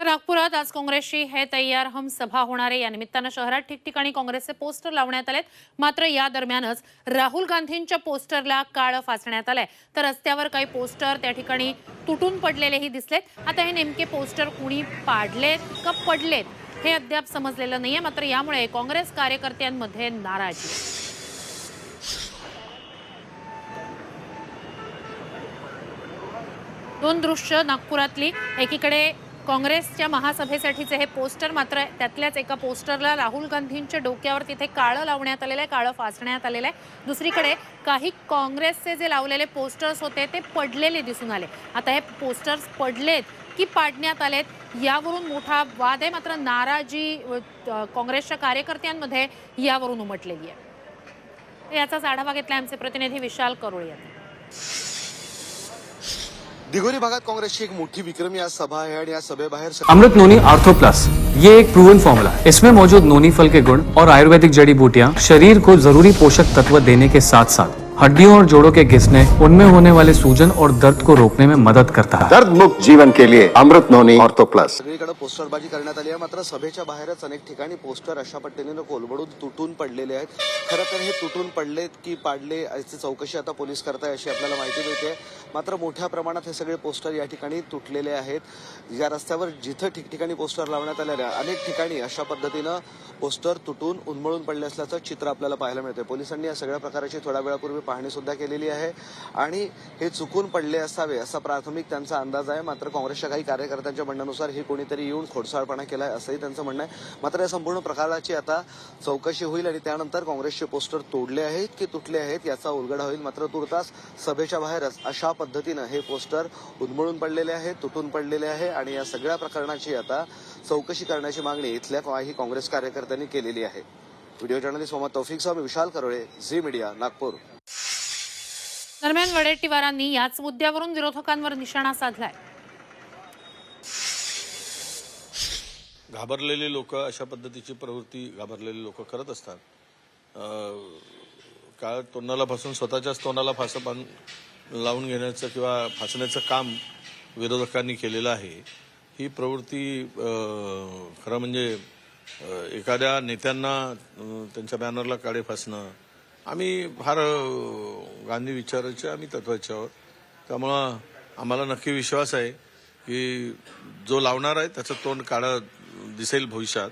तर नागपुरात आज काँग्रेसची हे तयार हम सभा होणार आहे. या निमित्तानं शहरात ठिकठिकाणी काँग्रेसचे पोस्टर लावण्यात आलेत. मात्र या दरम्यानच राहुल गांधींच्या पोस्टरला काळं फासण्यात आलंय. तर रस्त्यावर काही पोस्टर त्या ठिकाणी तुटून पडलेलेही दिसलेत. आता हे नेमके पोस्टर कुणी पाडलेत का पडलेत हे अद्याप समजलेलं नाहीये. मात्र यामुळे काँग्रेस कार्यकर्त्यांमध्ये नाराजी. दोन दृश्य नागपुरातली. एकीकडे काँग्रेसच्या महासभेसाठीचे हे पोस्टर मात्र त्यातल्याच एका पोस्टरला राहुल गांधींच्या डोक्यावर तिथे काळं लावण्यात आलेलं आहे काळं फासण्यात आलेलं आहे. दुसरीकडे काही काँग्रेसचे जे लावलेले पोस्टर्स होते ते पडलेले दिसून आले. आता हे पोस्टर्स पडलेत की पाडण्यात आलेत यावरून मोठा वाद आहे. मात्र नाराजी काँग्रेसच्या कार्यकर्त्यांमध्ये यावरून उमटलेली आहे. याचाच आढावा घेतला आमचे प्रतिनिधी विशाल करोळे यांनी. दिघोरी भागात काँग्रेसची एक मोठी विक्रमी आज सभा आहे आणि या सभेबाहेर अमृत नोनी आर्थो प्लस ये एक प्रूवन फॉर्मूला है इसमें मौजूद नोनी फल के गुण और आयुर्वेदिक जड़ी बूटियाँ, शरीर को ज़रूरी पोषक तत्व देने के साथ साथ हड्डियों और जोड़ों के घिसने उनमें होने वाले सूजन और दर्द को रोकने में मदद करता है। दर्द मुक्त जीवन के लिए अमृत नोनी ऑर्थो प्लस। सगळीकडे पोस्टरबाजी करण्यात आली आहे मात्र सभेच्या बाहेरच अनेक ठिकाणी पोस्टर अशा पद्धतीने कोलबडून तुटून पडलेले आहेत. खरं तर हे तुटून पडलेत की पाडले याची चौकशी आता पोलीस करताय अशी आपल्याला माहिती मिळते. मात्र मोठ्या प्रमाणात हे सगळे पोस्टर या ठिकाणी तुटलेले आहेत. या रस्त्यावर जिथं ठिकठिकाणी पोस्टर लावण्यात आलेले आहे, अनेक ठिकाणी अशा पद्धतीनं पोस्टर तुटून उन्मळून पडले असल्याचं चित्र आपल्याला पाहायला मिळते पोलिसांनी या सगळ्या प्रकाराची थोड्या वेळापूर्वी पाहणी सुद्धा केलेली आहे. आणि हे चुकून पडले असावे असा प्राथमिक त्यांचा अंदाज आहे. मात्र काँग्रेसच्या काही कार्यकर्त्यांच्या म्हणण्यानुसार हे कोणीतरी येऊन खोडसाळपणा केलाय असंही त्यांचं म्हणणं आहे. मात्र या संपूर्ण प्रकाराची आता चौकशी होईल आणि त्यानंतर काँग्रेसचे पोस्टर तोडले आहेत की तुटले आहेत याचा उलगडा होईल. मात्र तुर्तास सभेच्या बाहेरच अशा पद्धतीनं हे पोस्टर उन्मळून पडलेले आहे तुटून पडलेले आहे आणि या सगळ्या प्रकरणाची आता चौकशी करण्याची मागणी इथल्या काही काँग्रेस कार्यकर्त्यांनी केलेली आहे. व्हिडिओ जर्नलिस्ट मोहम्मद तौफिक साहेब विशाल करोळे झी मीडिया नागपूर. दरम्यान वडेट्टीवारांनी याच मुद्द्यावरून विरोधकांवर निशाणा साधलाय. घाबरलेले लोक अशा पद्धतीची प्रवृत्ती घाबरलेले लोक करत असतात. काळ तोंडाला फासून स्वतःच्याच तोंडाला फासं बांध लावून घेण्याचं किंवा फासण्याचं काम विरोधकांनी केलेलं आहे. ही प्रवृत्ती खरं म्हणजे एखाद्या नेत्यांना त्यांच्या बॅनरला काळे फासणं आम्ही फार गांधी विचाराचे आम्ही तत्वाचे आहोत त्यामुळं आम्हाला नक्की विश्वास आहे की जो लावणार आहे त्याचं तोंड काळं दिसेल भविष्यात.